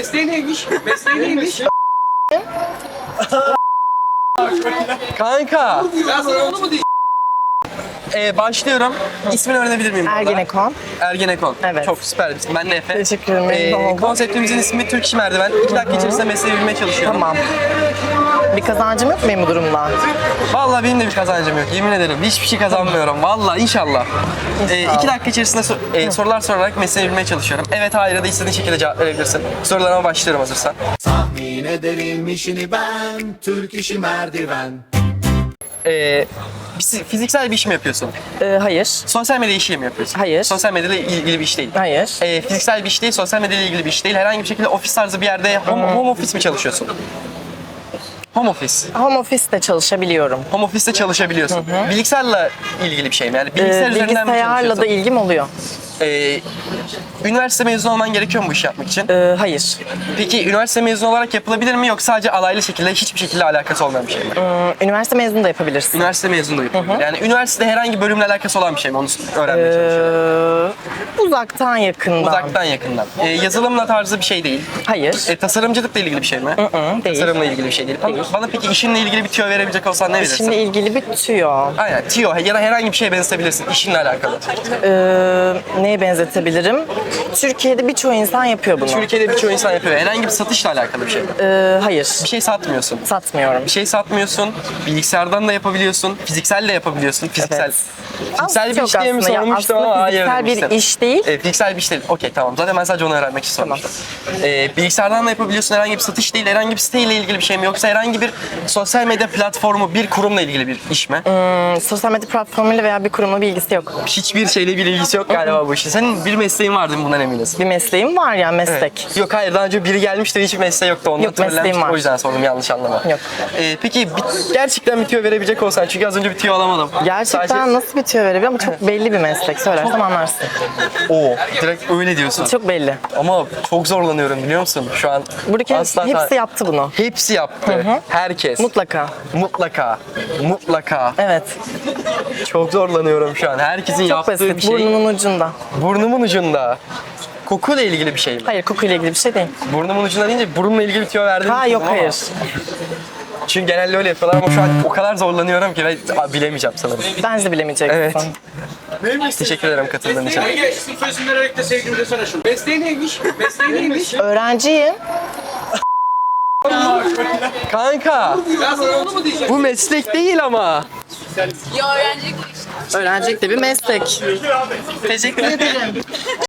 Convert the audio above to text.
Mesleği neymiş? Mesleği neymiş? Kanka, Ben sana onu mu diyeceğim? E, başlıyorum. İsmini öğrenebilir miyim? burada? Ergenekon. Ergenekon. Evet. Çok süper bir isim. Ben de Efe. Teşekkür ederim, memnun oldum. konseptimizin ismi Türk İşi Merdiven. İki dakika içerisinde mesleği bilmeye çalışıyorum. Tamam. Bir kazancım yok benim bu durumda? Vallahi benim de bir kazancım yok. Yemin ederim. Hiçbir şey kazanmıyorum. Vallahi inşallah. E, iki dakika içerisinde so- e, sorular sorarak mesleği bilmeye çalışıyorum. Evet, hayır ya da istediğin şekilde cevap verebilirsin. Sorularıma başlıyorum hazırsan. Tahmin ederim işini ben Türk işi merdiven E, biz- fiziksel bir iş mi yapıyorsun? Ee, hayır. Sosyal medya işi mi yapıyorsun? Hayır. Sosyal medyayla ilgili bir iş değil. Hayır. E, fiziksel bir iş değil, sosyal medyayla ilgili bir iş değil. Herhangi bir şekilde ofis tarzı bir yerde home, home office mi çalışıyorsun? Home office. Home office'te çalışabiliyorum. Home office'te çalışabiliyorsun. Bilgisayarla ilgili bir şey mi? Yani Ee, bilgisayar üzerinden mi bilgisayarla da ilgim oluyor. Ee, üniversite mezunu olman gerekiyor mu bu işi yapmak için? Ee, hayır. Peki üniversite mezunu olarak yapılabilir mi yoksa sadece alaylı şekilde hiçbir şekilde alakası olmayan bir şey mi? Hmm, Üniversite mezunu da yapabilirsin. Üniversite mezunu da yapılabilir. Yani üniversitede herhangi bölümle alakası olan bir şey mi? Onu öğrenmeye çalışıyorum. Ee, uzaktan yakından. Uzaktan yakından. Ee, yazılımla tarzı bir şey değil. Hayır. E, tasarımcılıkla ilgili bir şey mi? Hı, değil. Tasarımla ilgili bir şey değil. Bana, bana peki işinle ilgili bir tüyo verebilecek olsan ne verirsin? Şimdi ilgili bir tüyo. Aynen tüyo ya da herhangi bir şeye benzetebilirsin işinle alakalı. Ee, neye benzetebilirim? Türkiye'de birçok insan yapıyor bunu. Türkiye'de birçok insan yapıyor. Herhangi bir satışla alakalı bir şey. Ee, hayır. Bir şey satmıyorsun. Satmıyorum. Bir şey satmıyorsun. Bilgisayardan da yapabiliyorsun. Fiziksel de yapabiliyorsun. Fiziksel. Evet. Fiziksel bir çok iş diye mi aslında ya. sormuştum Aslında ama hayır fiziksel bir demiştim. iş değil. E, fiziksel bir iş değil. Okey tamam. Zaten ben sadece onu öğrenmek için sormuştum. E, bilgisayardan da yapabiliyorsun. Herhangi bir satış değil. Herhangi bir siteyle ilgili bir şey mi? Yoksa herhangi bir sosyal medya platformu, bir kurumla ilgili bir iş mi? Hmm, sosyal medya platformuyla veya bir kurumla bir ilgisi yok. Hiçbir şeyle bir ilgisi yok galiba bu işin. Senin bir mesleğin vardı mı bundan eminiz? Bir mesleğim var ya meslek. Yok hayır daha önce biri gelmişti hiç mesleği yoktu. Ondan Yok, mesleğim var. O yüzden sordum yanlış anlama. Yok. Ee, peki bir- gerçekten bir tüyo verebilecek olsan çünkü az önce bir tüyo alamadım. Gerçekten Sadece- nasıl bir tüyo verebilirim ama çok belli bir meslek. Söylersem anlarsın. Oo, direkt öyle diyorsun. Çok belli. Ama çok zorlanıyorum biliyor musun şu an? Buradaki asla hepsi yaptı bunu. Hepsi yaptı. Herkes. Mutlaka. Mutlaka. Mutlaka. Evet. Çok zorlanıyorum şu an. Herkesin Çok yaptığı basit. bir şey. Burnumun ucunda. Burnumun ucunda. Kokuyla ilgili bir şey mi? Hayır kokuyla ilgili bir şey değil. Burnumun ucunda deyince burunla ilgili bir tüyo verdim. Ha yok hayır. Çünkü genelde öyle yapıyorlar ama şu an o kadar zorlanıyorum ki ben Aa, bilemeyeceğim sanırım. Bence de bilemeyeceksin. Evet. Teşekkür ederim katıldığın için. Mesleği geç. Sırf özüm vererek de sevgimi desene şunu. Mesleği neymiş? Mesleği neymiş? Öğrenciyim. Kanka Ben sana onu mu diyeceğim? bu meslek değil ama. Öğrencilik de bir meslek. Teşekkür ederim.